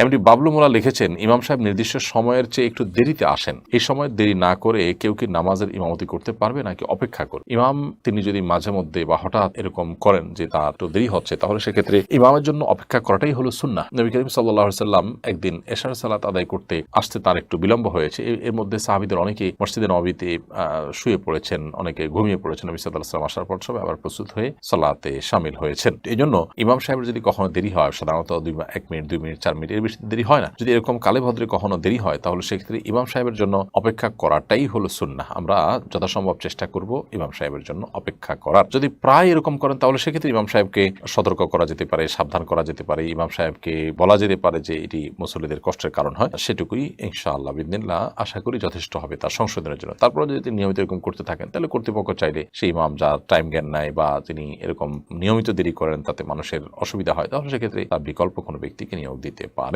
MD Bablu মোলা লিখেছেন, ইমাম সাহেব নির্দিষ্ট সময়ের চেয়ে একটু দেরিতে আসেন। এই সময় দেরি না করে কেউ কি নামাজের ইমামতি করতে পারবে নাকি অপেক্ষা করে ইমাম তিনি যদি মাঝে মধ্যে বা হঠাৎ এরকম করেন যে তার একটু দেরি হচ্ছে, তাহলে সেক্ষেত্রে ইমামের জন্য অপেক্ষা করাটাই হলো সুন্না নবী করিম সাল্লাহ সাল্লাম একদিন এশার সালাত আদায় করতে আসতে তার একটু বিলম্ব হয়েছে। এর মধ্যে সাহাবিদের অনেকে মসজিদে নবীতে শুয়ে পড়েছেন, অনেকে ঘুমিয়ে পড়েছেন। নবী সাল্লাহ সাল্লাম আসার পর সবাই আবার প্রস্তুত হয়ে সালাতে সামিল হয়েছেন। এই জন্য ইমাম সাহেবের যদি কখনো দেরি হয়, সাধারণত দুই, এক মিনিট, দুই মিনিট, চার মিনিট বেশি দেরি হয় না। যদি এরকম কালে ভদ্রে কখনো দেরি হয়, তাহলে সেক্ষেত্রে ইমাম সাহেবের জন্য অপেক্ষা করাটাই হলো সুন্না আমরা যথাসম্ভব চেষ্টা করব ইমাম সাহেবের জন্য অপেক্ষা করার। যদি প্রায় এরকম করেন, তাহলে সেক্ষেত্রে ইমাম সাহেবকে সতর্ক করা যেতে পারে, সাবধান করা যেতে পারে। ইমাম সাহেবকে বলা যেতে পারে যে এটি মুসল্লিদের কষ্টের কারণ হয়। সেটুকুই ইনশাআল্লাহ, বিদিনিল্লাহ আশা করি যথেষ্ট হবে তার সংশোধনের জন্য। তারপরে যদি তিনি নিয়মিত এরকম করতে থাকেন, তাহলে কর্তৃপক্ষ চাইলে সেই ইমাম যা টাইম জ্ঞান নেয় বা তিনি এরকম নিয়মিত দেরি করেন তাতে মানুষের অসুবিধা হয়, তাহলে সেক্ষেত্রে তার বিকল্প কোনো ব্যক্তিকে নিয়োগ দিতে পারে